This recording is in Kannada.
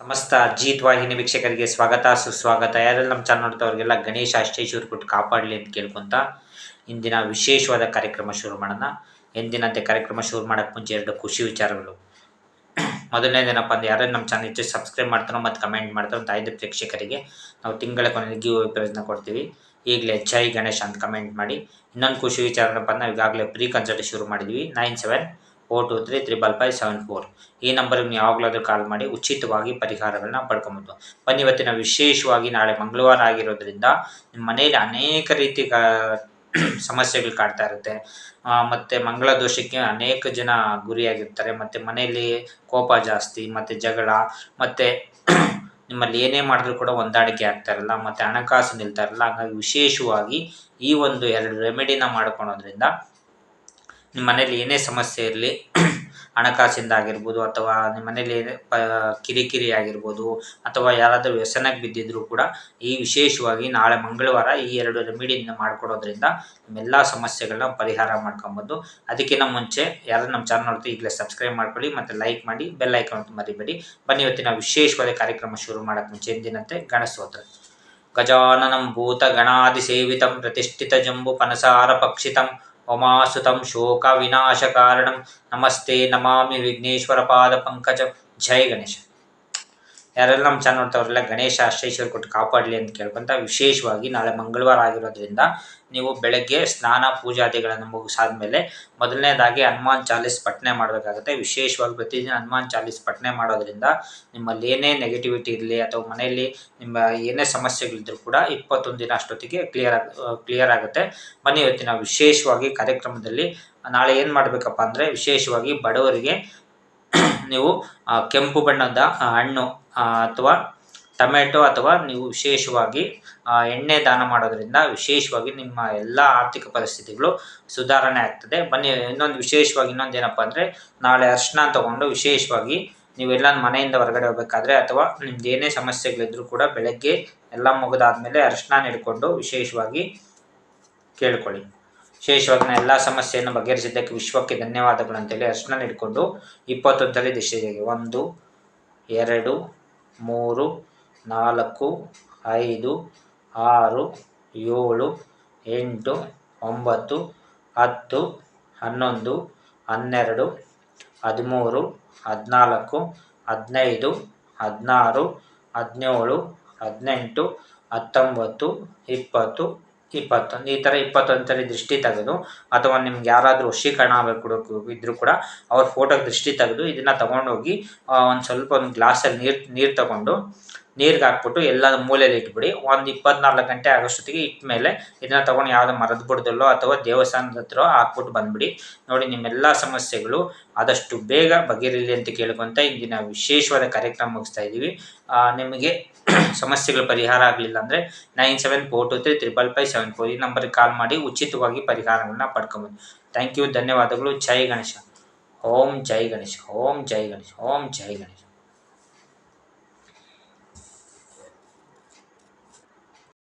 ಸಮಸ್ತ ಅಜಿತ್ ವಾಹಿನಿ ವೀಕ್ಷಕರಿಗೆ ಸ್ವಾಗತ, ಸುಸ್ವಾಗತ. ಯಾರೆಲ್ಲ ನಮ್ಮ ಚಾನಲ್ ನೋಡ್ತವ್ರಿಗೆಲ್ಲ ಗಣೇಶ ಅಷ್ಟೇಶ್ವರ ಕೊಟ್ಟು ಕಾಪಾಡಲಿ ಅಂತ ಕೇಳ್ಕೊಂತ ಇಂದಿನ ವಿಶೇಷವಾದ ಕಾರ್ಯಕ್ರಮ ಶುರು ಮಾಡೋಣ. ಎಂದಿನಂತೆ ಕಾರ್ಯಕ್ರಮ ಶುರು ಮಾಡೋಕ್ಕೆ ಮುಂಚೆ ಎರಡು ಖುಷಿ ವಿಚಾರಗಳು. ಮೊದಲನೇದೇನಪ್ಪ ಅಂದ್ರೆ ಯಾರು ನಮ್ಮ ಚಾನಲ್ ಹೆಚ್ಚು ಸಬ್ಸ್ಕ್ರೈಬ್ ಮಾಡ್ತಾರೋ ಮತ್ತು ಕಮೆಂಟ್ ಮಾಡ್ತಾರೋ ಅಂತ ಐದು ಪ್ರೇಕ್ಷಕರಿಗೆ ನಾವು ತಿಂಗಳ ಕೊನೆಗೆ ಗಿವ್ ಪ್ರಯೋಜನ ಕೊಡ್ತೀವಿ. ಈಗಲೇ ಜೈ ಗಣೇಶ್ ಅಂತ ಕಮೆಂಟ್ ಮಾಡಿ. ಇನ್ನೊಂದು ಖುಷಿ ವಿಚಾರ ಏನಪ್ಪ ಅಂದ್ರೆ ಈಗಾಗಲೇ ಪ್ರೀ ಕನ್ಸಲ್ಟ್ ಶುರು ಮಾಡಿದ್ವಿ. Nine seven four two three triple five seven four. ಈ ನಂಬರ್ಗೆ ನೀವು ಯಾವಾಗಲಾದರೂ ಕಾಲ್ ಮಾಡಿ ಉಚಿತವಾಗಿ ಪರಿಹಾರಗಳನ್ನ ಪಡ್ಕೊಬೋದು. ಬನ್ನಿ, ಇವತ್ತಿನ ವಿಶೇಷವಾಗಿ ನಾಳೆ ಮಂಗಳವಾರ ಆಗಿರೋದ್ರಿಂದ ನಿಮ್ಮ ಮನೆಯಲ್ಲಿ ಅನೇಕ ರೀತಿ ಸಮಸ್ಯೆಗಳು ಕಾಡ್ತಾ ಇರುತ್ತೆ. ಮತ್ತೆ ಮಂಗಳ ದೋಷಕ್ಕೆ ಅನೇಕ ಜನ ಗುರಿಯಾಗಿರ್ತಾರೆ. ಮತ್ತೆ ಮನೆಯಲ್ಲಿ ಕೋಪ ಜಾಸ್ತಿ, ಮತ್ತೆ ಜಗಳ, ಮತ್ತೆ ನಿಮ್ಮಲ್ಲಿ ಏನೇ ಮಾಡಿದ್ರು ಕೂಡ ಹೊಂದಾಣಿಕೆ ಆಗ್ತಾ ಇರಲ್ಲ, ಮತ್ತೆ ಹಣಕಾಸು ನಿಲ್ತಾ ಇರಲ್ಲ. ಹಾಗಾಗಿ ವಿಶೇಷವಾಗಿ ಈ ಒಂದು ಎರಡು ರೆಮಿಡಿನ ಮಾಡ್ಕೊಳೋದ್ರಿಂದ ನಿಮ್ಮ ಮನೇಲಿ ಏನೇ ಸಮಸ್ಯೆ ಇರಲಿ, ಹಣಕಾಸಿಂದ ಆಗಿರ್ಬೋದು ಅಥವಾ ನಿಮ್ಮ ಮನೇಲಿ ಕಿರಿಕಿರಿ ಆಗಿರ್ಬೋದು ಅಥವಾ ಯಾರಾದರೂ ವ್ಯಸನಕ್ಕೆ ಬಿದ್ದಿದ್ರು ಕೂಡ ಈ ವಿಶೇಷವಾಗಿ ನಾಳೆ ಮಂಗಳವಾರ ಈ ಎರಡು ರೆಮಿಡಿಯಿಂದ ಮಾಡಿಕೊಡೋದ್ರಿಂದ ನಿಮ್ಮೆಲ್ಲ ಸಮಸ್ಯೆಗಳನ್ನ ಪರಿಹಾರ ಮಾಡ್ಕೊಬೋದು. ಅದಕ್ಕಿಂತ ಮುಂಚೆ ಯಾರು ನಮ್ಮ ಚಾನಲ್ ನೋಡ್ತೀವಿ ಈಗಲೇ ಸಬ್ಸ್ಕ್ರೈಬ್ ಮಾಡ್ಕೊಳ್ಳಿ ಮತ್ತು ಲೈಕ್ ಮಾಡಿ ಬೆಲ್ ಐಕಾನ್ ಅಂತ ಮರಿಬೇಡಿ. ಬನ್ನಿ ಇವತ್ತಿನ ವಿಶೇಷವಾದ ಕಾರ್ಯಕ್ರಮ ಶುರು ಮಾಡೋಕ್ಕೆ ಮುಂಚೆ ಎಂದಿನಂತೆ ಗಣಸ್ತೋತ್ರ ಗಜಾನನಂ ಭೂತ ಗಣಾದಿ ಸೇವಿತಂ ಪ್ರತಿಷ್ಠಿತ ಜಂಬು ಪನಸಾರ ಪಕ್ಷಿತಂ उमासुतं शोकविनाशकारणं। नमस्ते नमामि विघ्नेश्वरपादपङ्कजं। जय गणेश। ಯಾರೆಲ್ಲ ನಮ್ಮ ಚಾನಲ್ ನೋಡ್ತಾವ್ರೆಲ್ಲ ಗಣೇಶ ಅಷ್ಟೇಶ್ವರ ಕೊಟ್ಟು ಕಾಪಾಡಲಿ ಅಂತ ಕೇಳ್ಕೊಂತ ವಿಶೇಷವಾಗಿ ನಾಳೆ ಮಂಗಳವಾರ ಆಗಿರೋದ್ರಿಂದ ನೀವು ಬೆಳಗ್ಗೆ ಸ್ನಾನ ಪೂಜಾದಿಗಳನ್ನು ಮುಗಿಸಾದ್ಮೇಲೆ ಮೊದಲನೇದಾಗಿ ಹನುಮಾನ್ ಚಾಲೀಸ್ ಪಠನೆ ಮಾಡಬೇಕಾಗುತ್ತೆ. ವಿಶೇಷವಾಗಿ ಪ್ರತಿದಿನ ಹನುಮಾನ್ ಚಾಲೀಸ್ ಪಠನೆ ಮಾಡೋದ್ರಿಂದ ನಿಮ್ಮಲ್ಲಿ ಏನೇ ನೆಗೆಟಿವಿಟಿ ಇರಲಿ ಅಥವಾ ಮನೆಯಲ್ಲಿ ನಿಮ್ಮ ಏನೇ ಸಮಸ್ಯೆಗಳಿದ್ರೂ ಕೂಡ ಇಪ್ಪತ್ತೊಂದು ದಿನ ಅಷ್ಟೊತ್ತಿಗೆ ಕ್ಲಿಯರ್ ಆಗ ಕ್ಲಿಯರ್ ಆಗುತ್ತೆ. ಬನ್ನಿ ಇವತ್ತಿನ ವಿಶೇಷವಾಗಿ ಕಾರ್ಯಕ್ರಮದಲ್ಲಿ ನಾಳೆ ಏನು ಮಾಡಬೇಕಪ್ಪ ಅಂದರೆ ವಿಶೇಷವಾಗಿ ಬಡವರಿಗೆ ನೀವು ಕೆಂಪು ಬಣ್ಣದ ಹಣ್ಣು ಅಥವಾ ಟೊಮೆಟೊ ಅಥವಾ ನೀವು ವಿಶೇಷವಾಗಿ ಎಣ್ಣೆ ದಾನ ಮಾಡೋದ್ರಿಂದ ವಿಶೇಷವಾಗಿ ನಿಮ್ಮ ಎಲ್ಲ ಆರ್ಥಿಕ ಪರಿಸ್ಥಿತಿಗಳು ಸುಧಾರಣೆ ಆಗ್ತದೆ. ಬನ್ನಿ, ಇನ್ನೊಂದು ವಿಶೇಷವಾಗಿ ಇನ್ನೊಂದು ಏನಪ್ಪ ಅಂದರೆ, ನಾಳೆ ಅರ್ಶನ ತಗೊಂಡು ವಿಶೇಷವಾಗಿ ನೀವೆಲ್ಲ ಮನೆಯಿಂದ ಹೊರಗಡೆ ಹೋಗ್ಬೇಕಾದ್ರೆ ಅಥವಾ ನಿಮ್ದು ಏನೇ ಸಮಸ್ಯೆಗಳಿದ್ರೂ ಕೂಡ ಬೆಳಗ್ಗೆ ಎಲ್ಲ ಮುಗಿದಾದ್ಮೇಲೆ ಅರ್ಶನ ಹಿಡ್ಕೊಂಡು ವಿಶೇಷವಾಗಿ ಕೇಳ್ಕೊಳ್ಳಿ. ವಿಶೇಷವಾಗಿ ಎಲ್ಲ ಸಮಸ್ಯೆಯನ್ನು ಬಗೆಹರಿಸಿದ್ದಕ್ಕೆ ವಿಶ್ವಕ್ಕೆ ಧನ್ಯವಾದಗಳು ಅಂತೇಳಿ ಅರ್ಶನ ಇಟ್ಕೊಂಡು ಇಪ್ಪತ್ತೊಂದರಲ್ಲಿ ದಿಶೆಗೆ ಒಂದು, ಎರಡು, ಮೂರು, ನಾಲ್ಕು, ಐದು, ಆರು, ಏಳು, ಎಂಟು, ಒಂಬತ್ತು, ಹತ್ತು, ಹನ್ನೊಂದು, ಹನ್ನೆರಡು, ಹದಿಮೂರು, ಹದಿನಾಲ್ಕು, ಹದಿನೈದು, ಹದಿನಾರು, ಹದಿನೇಳು, ಹದಿನೆಂಟು, ಹತ್ತೊಂಬತ್ತು, ಇಪ್ಪತ್ತು ಇಪ್ಪತ್ತೊಂದು, ಈ ಥರ ಇಪ್ಪತ್ತೊಂದರಲ್ಲಿ ದೃಷ್ಟಿ ತೆಗೆದು, ಅಥವಾ ನಿಮ್ಗೆ ಯಾರಾದರೂ ವಶೀಕರಣ ಆಗಬೇಕು ಇದ್ದರೂ ಕೂಡ, ಅವ್ರ ಫೋಟೋಗೆ ದೃಷ್ಟಿ ತೆಗೆದು ಇದನ್ನು ತಗೊಂಡೋಗಿ ಒಂದು ಸ್ವಲ್ಪ ಒಂದು ಗ್ಲಾಸಲ್ಲಿ ನೀರು ನೀರು ತಗೊಂಡು, ನೀರಿಗೆ ಹಾಕ್ಬಿಟ್ಟು ಎಲ್ಲ ಮೂಲೆಯಲ್ಲಿ ಇಟ್ಬಿಡಿ. ಒಂದು ಇಪ್ಪತ್ನಾಲ್ಕು ಗಂಟೆ ಆಗೋಷ್ಟೊತ್ತಿಗೆ ಇಟ್ಮೇಲೆ ಇದನ್ನ ತಗೊಂಡು ಯಾವುದೋ ಮರದ ಬುಡದಲ್ಲೋ ಅಥವಾ ದೇವಸ್ಥಾನದ ಹತ್ರ ಹಾಕ್ಬಿಟ್ಟು ಬಂದ್ಬಿಡಿ. ನೋಡಿ, ನಿಮ್ಮೆಲ್ಲ ಸಮಸ್ಯೆಗಳು ಆದಷ್ಟು ಬೇಗ ಬಗೆಹರಿಲಿ ಅಂತ ಕೇಳ್ಕೊಂತ ಇಂದಿನ ವಿಶೇಷವಾದ ಕಾರ್ಯಕ್ರಮ ಮುಗಿಸ್ತಾ ಇದ್ದೀವಿ. ನಿಮಗೆ ಸಮಸ್ಯೆಗಳು ಪರಿಹಾರ ಆಗಲಿಲ್ಲ ಅಂದರೆ nine seven four two three triple five seven four ಈ ನಂಬರ್ಗೆ ಕಾಲ್ ಮಾಡಿ ಉಚಿತವಾಗಿ ಪರಿಹಾರಗಳನ್ನ ಪಡ್ಕೊಬೋದು. ಥ್ಯಾಂಕ್ ಯು ಧನ್ಯವಾದಗಳು. ಜೈ ಗಣೇಶ. ಓಂ ಜೈ ಗಣೇಶ. ಓಂ ಜೈ ಗಣೇಶ. ಓಂ ಜೈ ಗಣೇಶ.